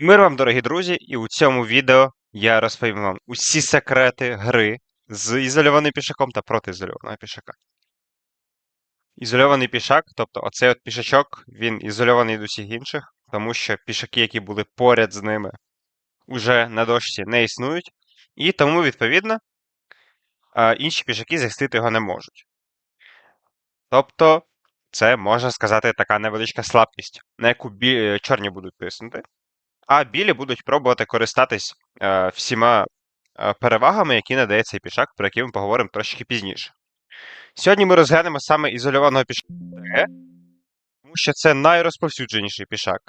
Мир вам, дорогі друзі, і у цьому відео я розповім вам усі секрети гри з ізольованим пішаком та проти ізольованого пішака. Ізольований пішак, тобто оцей от пішачок, він ізольований від усіх інших, тому що пішаки, які були поряд з ними, уже на дошці не існують, і тому, відповідно, інші пішаки захистити його не можуть. Тобто, це можна сказати така невеличка слабкість, на яку е, чорні будуть тиснути. А білі будуть пробувати користатись е, всіма е, перевагами, які надає цей пішак, про які ми поговоримо трошки пізніше. Сьогодні ми розглянемо саме ізольованого пішака, тому що це найрозповсюдженіший пішак,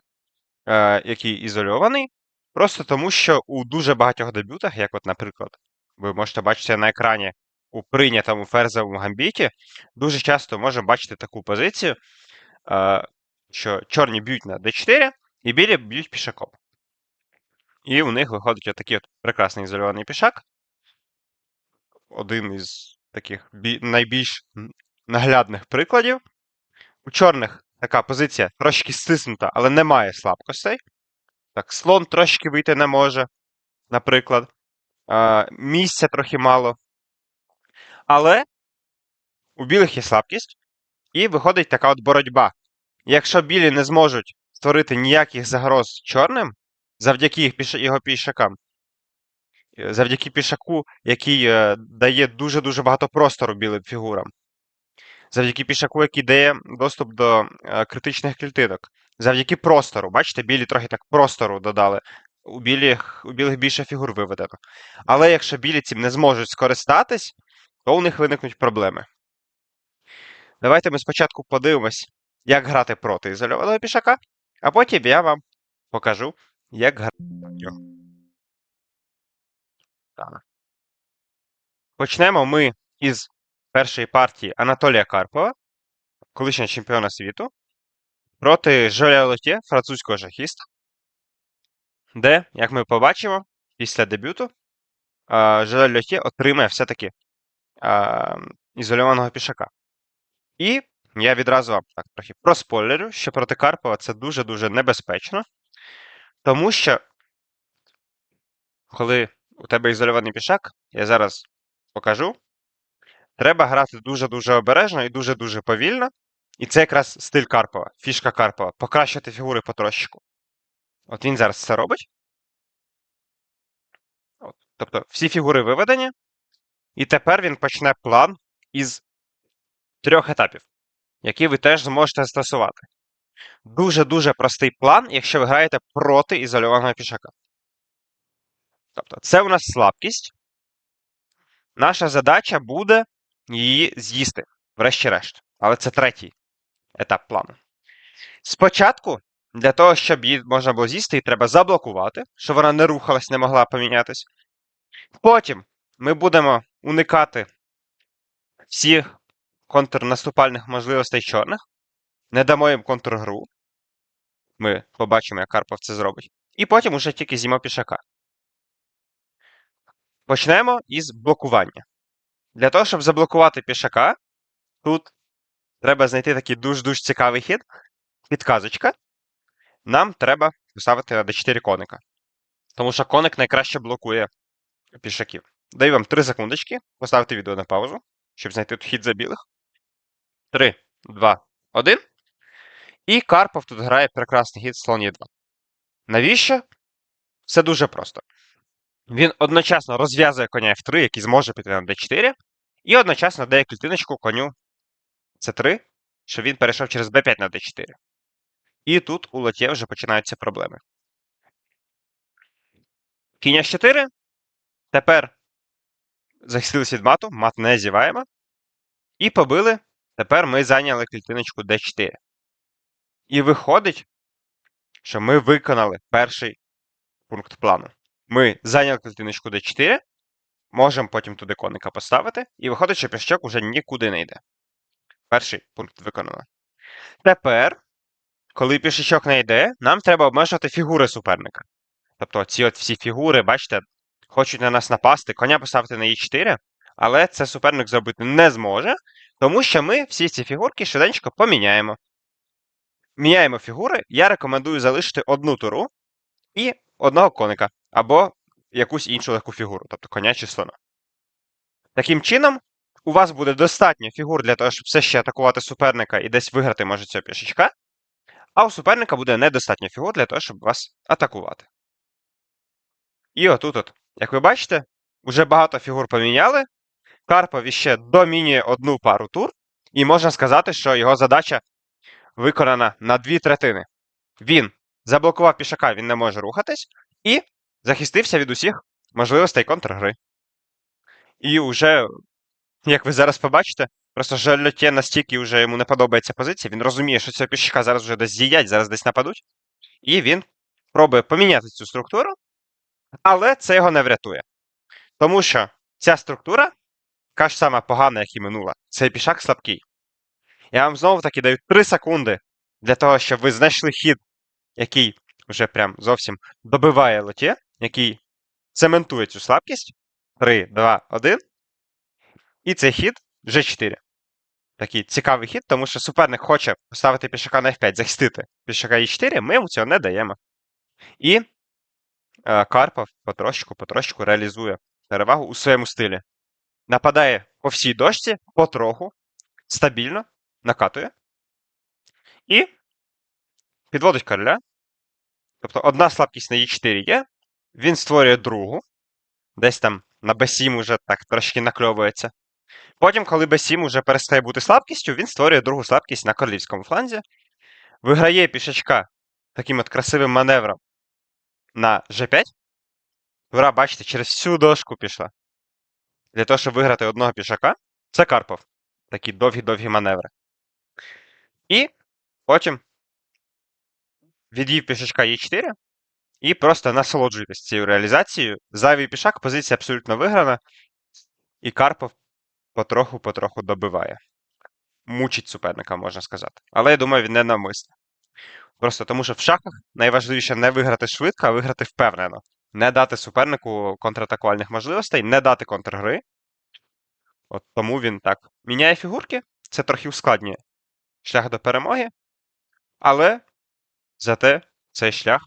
е, який ізольований, просто тому, що у дуже багатьох дебютах, як, от, наприклад, ви можете бачити на екрані у прийнятому ферзовому гамбіті, дуже часто можемо бачити таку позицію, е, що чорні б'ють на d4 і білі б'ють пішаком. І у них виходить отакий от прекрасний ізольований пішак. Один із таких бі- найбільш наглядних прикладів. У чорних така позиція трошки стиснута, але немає слабкостей. Так, слон трошки вийти не може, наприклад. А, місця трохи мало. Але у білих є слабкість, і виходить така от боротьба. Якщо білі не зможуть створити ніяких загроз чорним, завдяки його пішакам, е, завдяки пішаку, який е, дає дуже-дуже багато простору білим фігурам, завдяки пішаку, який дає доступ до е, критичних клітинок, завдяки простору. Бачите, білі трохи так простору додали. У білих, у білих більше фігур виведено. Але якщо білі цим не зможуть скористатись, то у них виникнуть проблеми. Давайте ми спочатку подивимось, як грати проти ізольованого пішака, а потім я вам покажу, як. Так. Почнемо ми із першої партії Анатолія Карпова, колишнього чемпіона світу, проти Жоля Лотє, французького шахіста, де, як ми побачимо, після дебюту Жоля Лотє отримає все-таки ізольованого пішака. І я відразу вам так трохи проспойлерю, що проти Карпова це дуже-дуже небезпечно, тому що, коли у тебе ізольований пішак, я зараз покажу, треба грати дуже-дуже обережно і дуже-дуже повільно. І це якраз стиль Карпова, фішка Карпова покращити фігури потрошечку. От він зараз це робить. От. Тобто всі фігури виведені, і тепер він почне план із трьох етапів, які ви теж зможете застосувати. Дуже-дуже простий план, якщо ви граєте проти ізольованого пішака. Тобто, це у нас слабкість. Наша задача буде її з'їсти, врешті-решт. Але це третій етап плану. Спочатку, для того, щоб її можна було з'їсти, її треба заблокувати, щоб вона не рухалась, не могла помінятись. Потім ми будемо уникати всіх контрнаступальних можливостей чорних, не дамо їм контргру. Ми побачимо, як Карпов це зробить. І потім уже тільки з'їмо пішака. Почнемо із блокування. Для того, щоб заблокувати пішака, тут треба знайти такий дуже-дуже цікавий хід. Підказочка. Нам треба поставити на d4 коника. Тому що коник найкраще блокує пішаків. Даю вам 3 секундочки. Поставити відео на паузу, щоб знайти тут хід за білих. 3, 2, 1. І Карпов тут грає прекрасний хід слон Е2. Навіщо? Все дуже просто. Він одночасно розв'язує коня F3, який зможе піти на d4, і одночасно дає клітиночку коню c3, щоб він перейшов через b5 на d4. І тут у лотє вже починаються проблеми. Кінь H4. Тепер захистилися від мату, мат не зіваємо. І побили. Тепер ми зайняли клітиночку d4. І виходить, що ми виконали перший пункт плану. Ми зайняли клітиночку d4, можемо потім туди коника поставити, і виходить, що пішчок уже нікуди не йде. Перший пункт виконано. Тепер, коли пішечок не йде, нам треба обмежувати фігури суперника. Тобто ці от всі фігури, бачите, хочуть на нас напасти, коня поставити на e4, але це суперник зробити не зможе, тому що ми всі ці фігурки швиденько поміняємо. Міняємо фігури. Я рекомендую залишити одну туру, і одного коника, або якусь іншу легку фігуру, тобто коня чи слона. Таким чином, у вас буде достатньо фігур для того, щоб все ще атакувати суперника і десь виграти може цього пішечка, а у суперника буде недостатньо фігур для того, щоб вас атакувати. І отут, от, як ви бачите, вже багато фігур поміняли. Карпов іще домінює одну пару тур, і можна сказати, що його задача виконана на дві третини. Він заблокував пішака, він не може рухатись, і захистився від усіх можливостей контргри. І вже, як ви зараз побачите, просто Жальоте настільки вже йому не подобається позиція, він розуміє, що цього пішака зараз вже десь з'їдять, зараз десь нападуть. І він пробує поміняти цю структуру, але це його не врятує. Тому що ця структура така ж сама погана, як і минула. Цей пішак слабкий. Я вам знову таки даю 3 секунди для того, щоб ви знайшли хід, який вже прям зовсім добиває лоті, який цементує цю слабкість. 3, 2, 1. І цей хід G4. Такий цікавий хід, тому що суперник хоче поставити пішака на F5, захистити пішака E4, ми йому цього не даємо. І е, Карпов потрошку, потрошку реалізує перевагу у своєму стилі. Нападає по всій дошці, потроху, стабільно, накатує. І підводить короля. Тобто одна слабкість на Е4 є, він створює другу. Десь там на B7 уже так трошки накльовується. Потім, коли B7 уже перестає бути слабкістю, він створює другу слабкість на королівському фланзі. Виграє пішачка таким от красивим маневром на G5. Гра, бачите, через всю дошку пішла. Для того, щоб виграти одного пішака, це Карпов. Такі довгі-довгі маневри. І потім відвів пішачка Е4 і просто насолоджуйтесь цією реалізацією. Зайвий пішак, позиція абсолютно виграна, і Карпов потроху-потроху добиває. Мучить суперника, можна сказати. Але я думаю, він не навмисне. Просто тому, що в шахах найважливіше не виграти швидко, а виграти впевнено. Не дати супернику контратакувальних можливостей, не дати контргри. От тому він так міняє фігурки, це трохи ускладнює шлях до перемоги, але зате цей шлях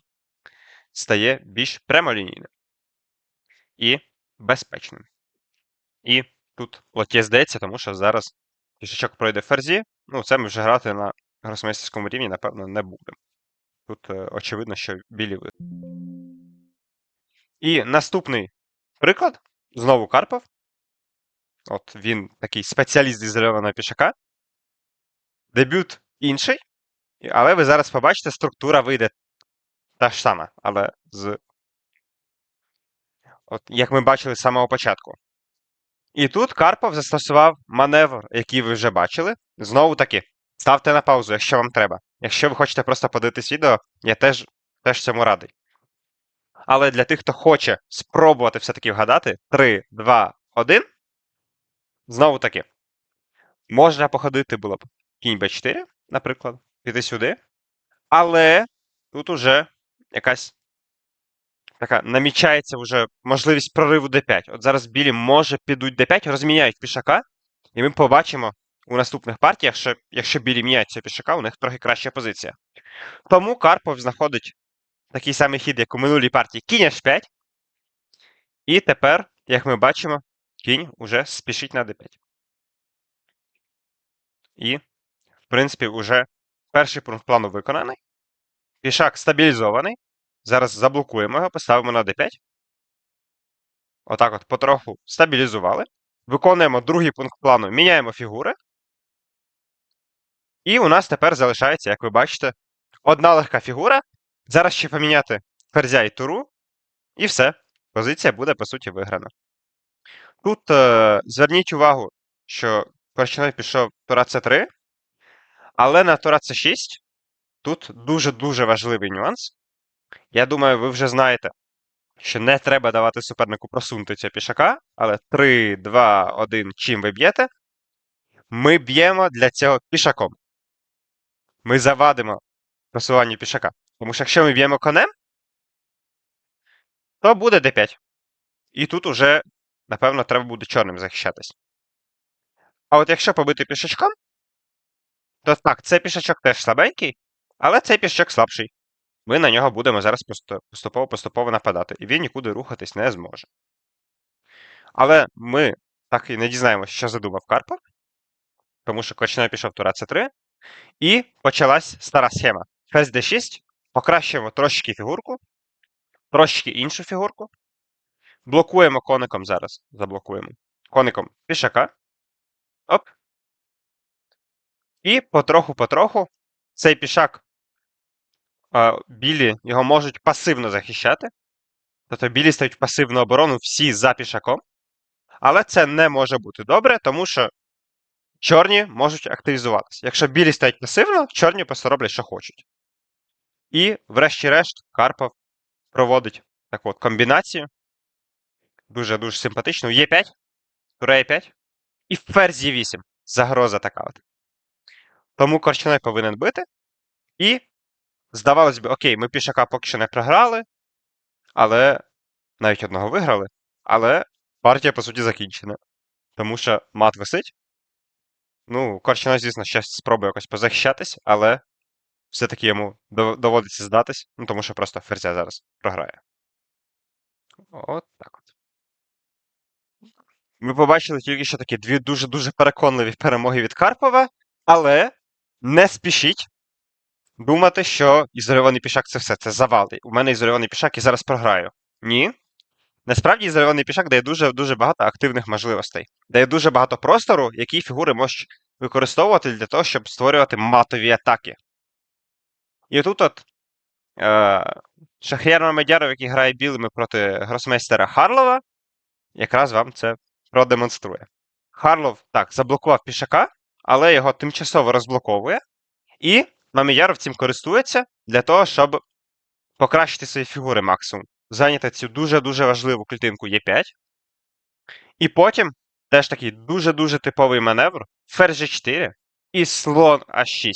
стає більш прямолінійним і безпечним. І тут лоті здається, тому що зараз пішачок пройде ферзі. Ну, це ми вже грати на гросмейстерському рівні, напевно, не будемо. Тут е, очевидно, що білі ви. І наступний приклад знову Карпов. От він такий спеціаліст зі зеленого пішака. Дебют інший, але ви зараз побачите, структура вийде та ж сама, але з. От, як ми бачили з самого початку. І тут Карпов застосував маневр, який ви вже бачили. Знову таки, ставте на паузу, якщо вам треба. Якщо ви хочете просто подивитись відео, я теж, теж цьому радий. Але для тих, хто хоче спробувати все-таки вгадати, 3, 2, 1. Знову таки. Можна походити було б кінь b4, наприклад, піти сюди. Але тут уже якась така намічається вже можливість прориву d5. От зараз білі може підуть d5, розміняють пішака, і ми побачимо у наступних партіях, що якщо білі міняють цього пішака, у них трохи краща позиція. Тому Карпов знаходить такий самий хід, як у минулій партії, кінь h5. І тепер, як ми бачимо, кінь уже спішить на d5. І, принципі, уже перший пункт плану виконаний. Пішак стабілізований. Зараз заблокуємо його, поставимо на d5. Отак от потроху стабілізували. Виконуємо другий пункт плану, міняємо фігури. І у нас тепер залишається, як ви бачите, одна легка фігура. Зараз ще поміняти ферзя і туру. І все. Позиція буде, по суті, виграна. Тут е, зверніть увагу, що першиною пішов тура c3, але на тура c6 тут дуже-дуже важливий нюанс. Я думаю, ви вже знаєте, що не треба давати супернику просунути цього пішака, але 3, 2, 1, чим ви б'єте, ми б'ємо для цього пішаком. Ми завадимо просуванню пішака. Тому що якщо ми б'ємо конем, то буде d5. І тут уже, напевно, треба буде чорним захищатись. А от якщо побити пішачком, то так, цей пішачок теж слабенький, але цей пішачок слабший. ми на нього будемо зараз поступово-поступово нападати, і він нікуди рухатись не зможе. Але ми так і не дізнаємося, що задумав Карпов, тому що Кочнев пішов тура С3, і почалась стара схема. Ферзь d6, покращуємо трошечки фігурку, трошечки іншу фігурку. Блокуємо коником зараз. Заблокуємо. Коником пішака. Оп. І потроху-потроху цей пішак білі його можуть пасивно захищати. Тобто білі стають пасивну оборону всі за пішаком. Але це не може бути добре, тому що чорні можуть активізуватися. Якщо білі стають пасивно, чорні просто роблять, що хочуть. І, врешті-решт, Карпов проводить таку от комбінацію. Дуже-дуже симпатичну. Є5, тура Е5 і ферзь Е8. Загроза така от. Тому Корчинай повинен бити. І, здавалось би, окей, ми пішака поки що не програли, але навіть одного виграли. Але партія, по суті, закінчена. Тому що мат висить. Ну, Корчинай, звісно, ще спробує якось позахищатись, але все-таки йому доводиться здатись, ну тому що просто ферзя зараз програє. От так от. Ми побачили тільки що такі дві дуже-дуже переконливі перемоги від Карпова, але не спішіть думати, що ізольований пішак це все, це завали. У мене ізольований пішак і зараз програю. Ні. Насправді ізольований пішак дає дуже-дуже багато активних можливостей. Дає дуже багато простору, які фігури можуть використовувати для того, щоб створювати матові атаки. І тут от е, Шахряр Мамедяров, який грає білими проти гросмейстера Харлова, якраз вам це продемонструє. Харлов так, заблокував пішака, але його тимчасово розблоковує. І Маміяров цим користується для того, щоб покращити свої фігури максимум. Зайняти цю дуже-дуже важливу клітинку Е5. І потім теж такий дуже-дуже типовий маневр. Ферзь G4 і слон А6.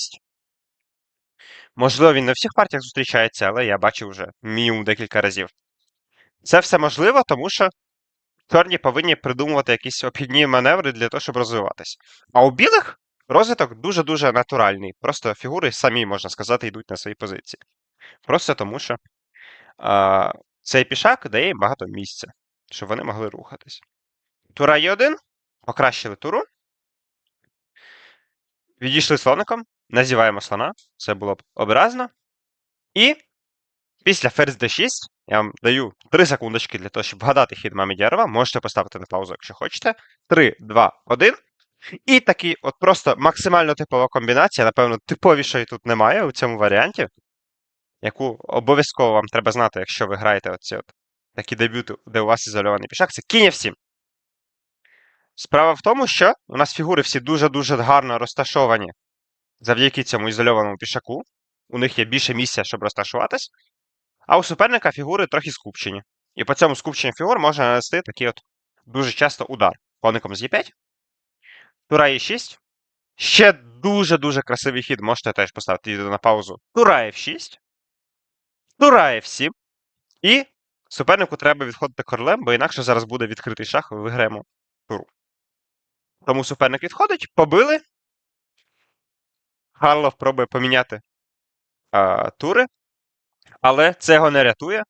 Можливо, він не всіх партіях зустрічається, але я бачив вже мінімум декілька разів. Це все можливо, тому що чорні повинні придумувати якісь обхідні маневри для того, щоб розвиватись. А у білих розвиток дуже-дуже натуральний. Просто фігури самі, можна сказати, йдуть на свої позиції. Просто тому, що а, цей пішак дає їм багато місця, щоб вони могли рухатись. Тура Е1, покращили туру. Відійшли слоником, називаємо слона, це було б образно. І після ферзь d6 я вам даю 3 секундочки для того, щоб вгадати хід Мамедярова. Можете поставити на паузу, якщо хочете. 3, 2, 1. І такий от просто максимально типова комбінація, напевно, типовішої тут немає у цьому варіанті, яку обов'язково вам треба знати, якщо ви граєте оці от такі дебюти, де у вас ізольований пішак, це кінь F7. Справа в тому, що у нас фігури всі дуже-дуже гарно розташовані завдяки цьому ізольованому пішаку. У них є більше місця, щоб розташуватись. А у суперника фігури трохи скупчені. І по цьому скупченню фігур можна нанести такий от дуже часто удар. Коником з Е5. Тура Е6. Ще дуже-дуже красивий хід. Можете теж поставити відео на паузу. Тура F6. Тура F7. І супернику треба відходити королем, бо інакше зараз буде відкритий шах, і виграємо туру. Тому суперник відходить, побили. Харлов пробує поміняти а, тури, але це його не рятує.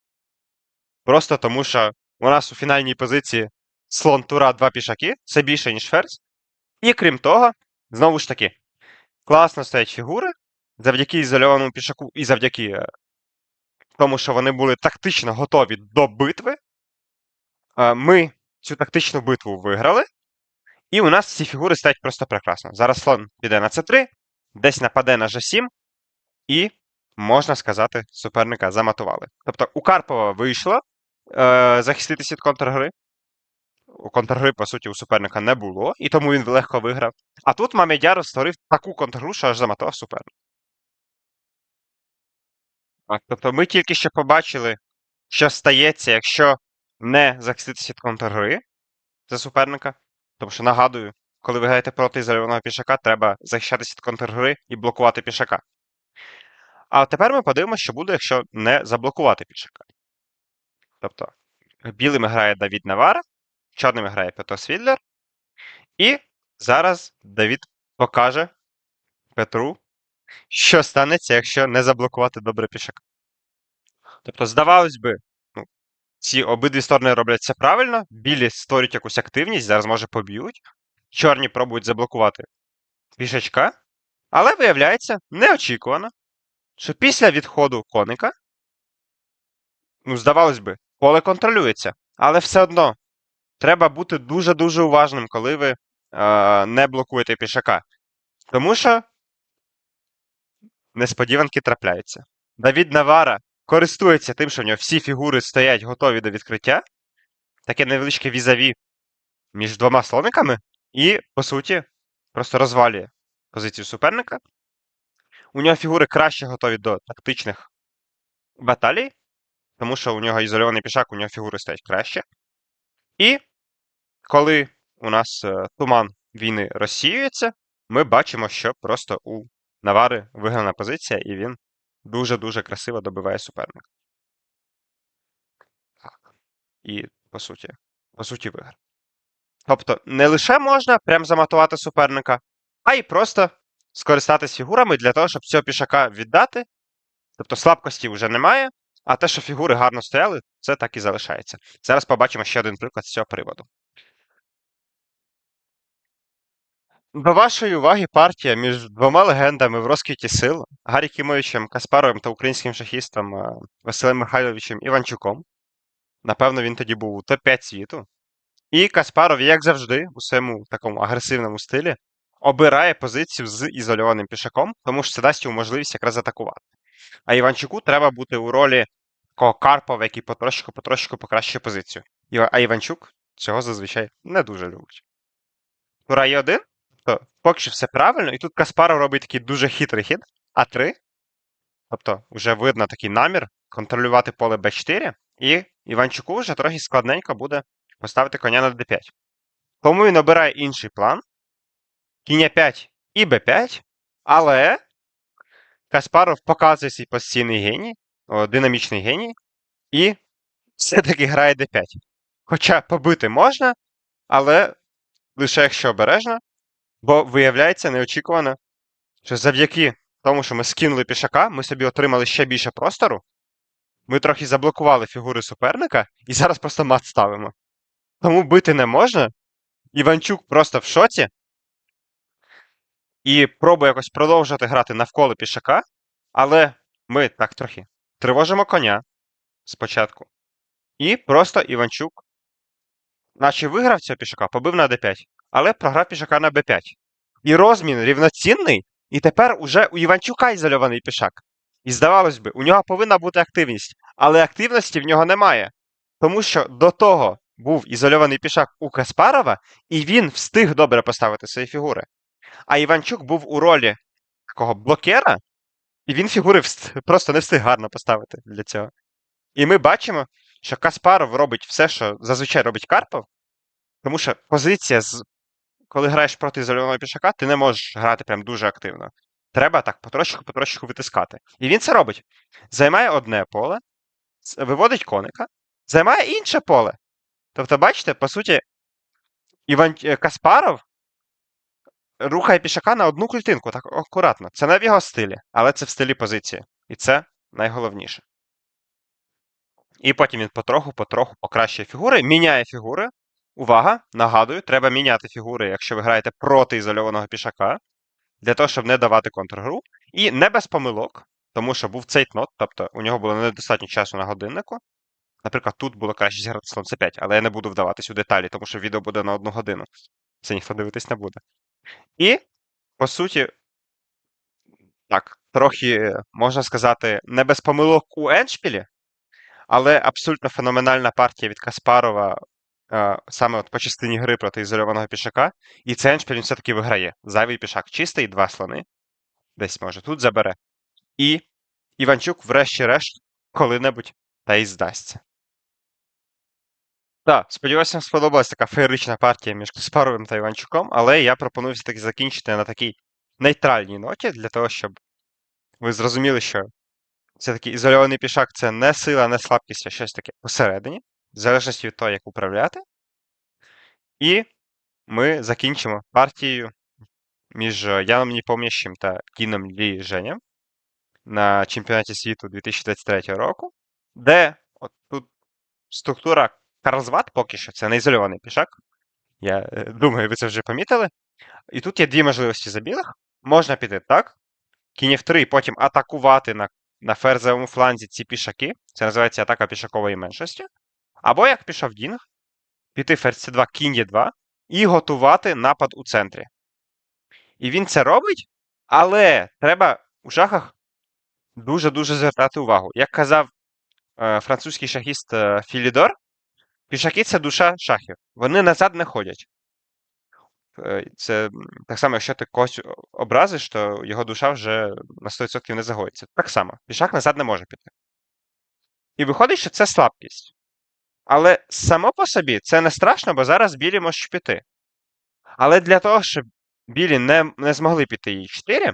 Просто тому, що у нас у фінальній позиції слон тура два пішаки, це більше, ніж ферзь. І крім того, знову ж таки, класно стоять фігури завдяки ізольованому пішаку і завдяки е, тому, що вони були тактично готові до битви. е, Ми цю тактичну битву виграли. І у нас ці фігури стоять просто прекрасно. Зараз слон піде на c3, десь нападе на g7, і, можна сказати, суперника заматували. Тобто у Карпова вийшло е, захиститися від контргри. У контргри, по суті, у суперника не було, і тому він легко виграв. А тут Мамедяров створив таку контргру, що аж заматував суперника. Тобто ми тільки що побачили, що стається, якщо не захиститися від контргри за суперника. Тому що нагадую, коли ви граєте проти ізольованого пішака, треба захищатися від контргри і блокувати пішака. А тепер ми подивимося, що буде, якщо не заблокувати пішака. Тобто, білими грає Давід Навара, чорними грає Петро Свідлер. І зараз Давід покаже Петру, що станеться, якщо не заблокувати добре пішака. Тобто, здавалось би, ну, ці обидві сторони роблять це правильно, білі створюють якусь активність, зараз може поб'ють, чорні пробують заблокувати пішачка, але виявляється неочікувано, що після відходу коника, ну, здавалось би, поле контролюється, але все одно треба бути дуже-дуже уважним, коли ви е, не блокуєте пішака. Тому що несподіванки трапляються. Давід Навара користується тим, що в нього всі фігури стоять готові до відкриття. Таке невеличке візаві між двома слониками, і, по суті, просто розвалює позицію суперника. У нього фігури краще готові до тактичних баталій, тому що у нього ізольований пішак, у нього фігури стоять краще. І коли у нас е, туман війни розсіюється, ми бачимо, що просто у Навари виграна позиція, і він дуже-дуже красиво добиває суперника. І, по суті, по суті, виграв. Тобто, не лише можна прям заматувати суперника, а й просто скористатись фігурами для того, щоб цього пішака віддати. Тобто слабкості вже немає, а те, що фігури гарно стояли, це так і залишається. Зараз побачимо ще один приклад з цього приводу. До вашої уваги партія між двома легендами в розквіті сил Гаррі Кімовичем Каспаровим та українським шахістом е, Василем Михайловичем Іванчуком. Напевно, він тоді був у топ-5 світу. І Каспаров, як завжди, у своєму такому агресивному стилі, обирає позицію з ізольованим пішаком, тому що це дасть йому можливість якраз атакувати. А Іванчуку треба бути у ролі такого Карпова, який потрошку-потрошку покращує позицію. А Іванчук цього зазвичай не дуже любить. Тура є один, то поки що все правильно, і тут Каспаров робить такий дуже хитрий хід, А3. Тобто, вже видно такий намір контролювати поле Б4, і Іванчуку вже трохи складненько буде поставити коня на d5. Тому він обирає інший план. Кінь 5 і Б5. Але Каспаров показує свій постійний геній, о, динамічний геній, і все-таки грає d5. Хоча побити можна, але лише якщо обережно, бо виявляється неочікувано, що завдяки тому, що ми скинули пішака, ми собі отримали ще більше простору. Ми трохи заблокували фігури суперника і зараз просто мат ставимо. Тому бити не можна. Іванчук просто в шоці. І пробує якось продовжувати грати навколо пішака. Але ми так трохи тривожимо коня спочатку. І просто Іванчук, наче виграв цього пішака, побив на d5, але програв пішака на b5. І розмін рівноцінний, і тепер уже у Іванчука ізольований пішак. І здавалось би, у нього повинна бути активність, але активності в нього немає. Тому що до того був ізольований пішак у Каспарова, і він встиг добре поставити свої фігури. А Іванчук був у ролі такого блокера, і він фігури просто не встиг гарно поставити для цього. І ми бачимо, що Каспаров робить все, що зазвичай робить Карпов, тому що позиція, з... коли граєш проти ізольованого пішака, ти не можеш грати прям дуже активно. Треба так потрошку-потрошку витискати. І він це робить. Займає одне поле, виводить коника, займає інше поле. Тобто, бачите, по суті, Іван Каспаров рухає пішака на одну клітинку, так акуратно. Це не в його стилі, але це в стилі позиції. І це найголовніше. І потім він потроху-потроху покращує фігури, міняє фігури. Увага! Нагадую, треба міняти фігури, якщо ви граєте проти ізольованого пішака, для того, щоб не давати контргру. І не без помилок, тому що був цейтнот, тобто у нього було недостатньо часу на годиннику. Наприклад, тут було краще зіграти слон c 5 але я не буду вдаватись у деталі, тому що відео буде на одну годину. Це ніхто дивитись не буде. І, по суті, так, трохи, можна сказати, не без помилок у Еншпілі, але абсолютно феноменальна партія від Каспарова е, саме от по частині гри проти ізольованого пішака. І цей Еншпіль все-таки виграє. Зайвий пішак чистий, два слони. Десь може тут забере. І Іванчук, врешті-решт, коли-небудь та й здасться. Так, сподіваюся, сподобалась така феєрична партія між Каспаровим та Іванчуком, але я пропоную все-таки закінчити на такій нейтральній ноті, для того, щоб ви зрозуміли, що все-таки ізольований пішак це не сила, не слабкість, а щось таке посередині, в залежності від того, як управляти. І ми закінчимо партією між Яном Непомнящим та Кіном Лі Женем на чемпіонаті світу 2023 року. де от тут структура Карлсбад поки що, це не ізольований пішак. Я е, думаю, ви це вже помітили. І тут є дві можливості за білих. Можна піти так. Кінь F3, потім атакувати на, на ферзевому фланзі ці пішаки. Це називається атака пішакової меншості. Або як пішов Дінг, піти ферзь C2, кінь Е2 і готувати напад у центрі. І він це робить, але треба у шахах дуже-дуже звертати увагу. Як казав е, французький шахіст е, Філідор, пішаки це душа шахів. Вони назад не ходять. Е, Це так само, якщо ти когось образиш, то його душа вже на 100% не загоїться. Так само, пішак назад не може піти. І виходить, що це слабкість. Але само по собі це не страшно, бо зараз білі можуть піти. Але для того, щоб білі не, не змогли піти її 4,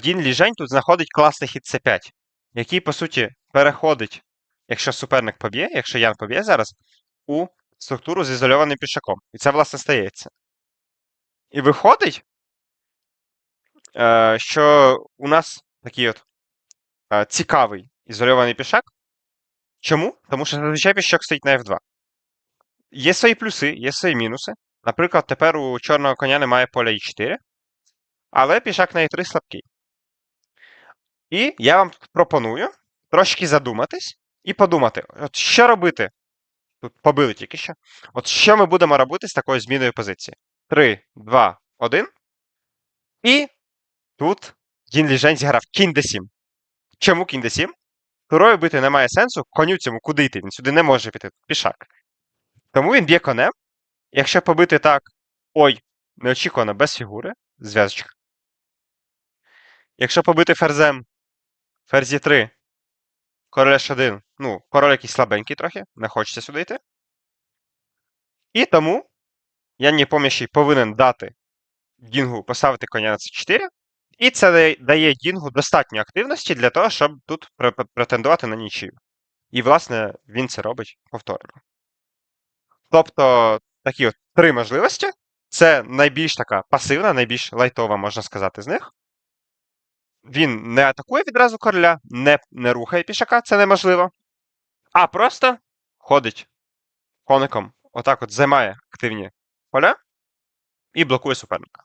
Дін Ліжень тут знаходить класний хід С5, який, по суті, переходить, якщо суперник поб'є, якщо Ян поб'є зараз, у структуру з ізольованим пішаком. І це, власне, стається. І виходить, е, що у нас такий от е, цікавий ізольований пішак. Чому? Тому що зазвичай пішак стоїть на F2. Є свої плюси, є свої мінуси. Наприклад, тепер у чорного коня немає поля І4, але пішак на І3 слабкий. І я вам пропоную трошки задуматись і подумати, от що робити. Тут побили тільки що. От що ми будемо робити з такою зміною позиції? 3, 2, 1. І тут Ліжень зіграв кінь d7. Чому кінь d7? Турою бити немає сенсу, коню цьому куди йти? Він сюди не може піти, пішак. Тому він б'є конем. Якщо побити так. Ой, неочікувано, без фігури. Зв'язочка. Якщо побити ферзем, ферзі 3, король H1, ну, король якийсь слабенький трохи, не хочеться сюди йти. І тому я поміщий повинен дати Дінгу поставити коня на c4. І це дає- Дінгу достатньо активності для того, щоб тут пре- пре- претендувати на нічию. І, власне, він це робить повторно. Тобто, такі от три можливості. Це найбільш така пасивна, найбільш лайтова, можна сказати, з них. Він не атакує відразу короля, не, не рухає пішака, це неможливо. А просто ходить коником, отак от займає активні поля і блокує суперника.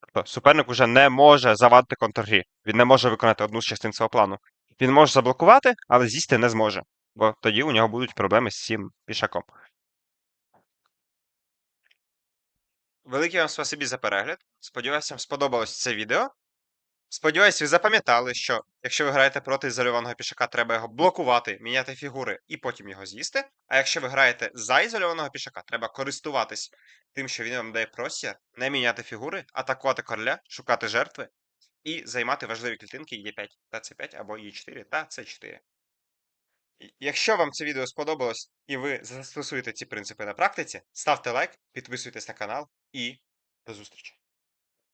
Тобто суперник уже не може завадити контргрі. Він не може виконати одну з частин свого плану. Він може заблокувати, але з'їсти не зможе, бо тоді у нього будуть проблеми з цим пішаком. Велике вам спасибі за перегляд. Сподіваюся, вам сподобалось це відео. Сподіваюсь, ви запам'ятали, що якщо ви граєте проти ізольованого пішака, треба його блокувати, міняти фігури і потім його з'їсти. А якщо ви граєте за ізольованого пішака, треба користуватись тим, що він вам дає простір, не міняти фігури, атакувати короля, шукати жертви і займати важливі клітинки Е5 та С5 або Е4 та С4. Якщо вам це відео сподобалось і ви застосуєте ці принципи на практиці, ставте лайк, підписуйтесь на канал і до зустрічі!